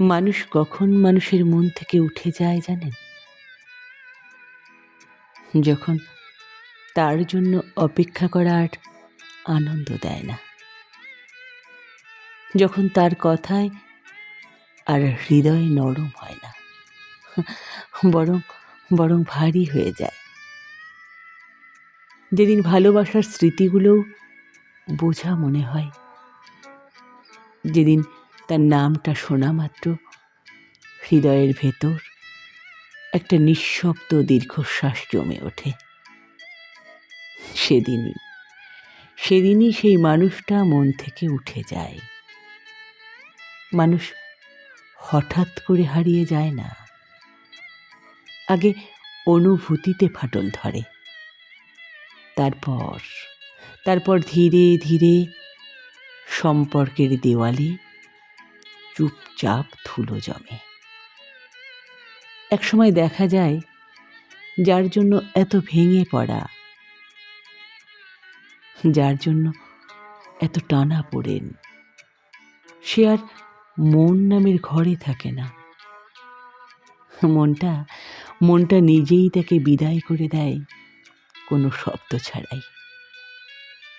মানুষ কখন মানুষের মন থেকে উঠে যায় জানেন? যখন তার জন্য অপেক্ষা করা আর আনন্দ দেয় না। যখন তার কথায় আর হৃদয় নরম হয় না। বরং বরং ভারী হয়ে যায়। যেদিন ভালোবাসার স্মৃতিগুলোও বোঝা মনে হয়। যেদিন তার নামটা শোনা মাত্র। হৃদয়ের ভেতর একটা নিঃশব্দ দীর্ঘশ্বাস জমে ওঠে। সেদিনই সেদিনই সেই মানুষটা মন থেকে উঠে যায়। মানুষ হঠাৎ করে হারিয়ে যায় না। আগে অনুভূতিতে ফাটল ধরে। তারপর তারপর ধীরে ধীরে সম্পর্কের দেওয়ালে চুপচাপ ধুলো জমে। একসময় দেখা যায়, যার জন্য এত ভেঙে পড়া, যার জন্য এত টানা পড়েন, সে আর মন নামের ঘরে থাকে না। মনটা মনটা নিজেই তাকে বিদায় করে দেয় কোনো শব্দ ছাড়াই।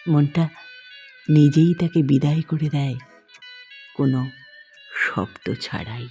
মনটা নিজেই তাকে বিদায় করে দেয় কোনো শব্দ ছাড়াই।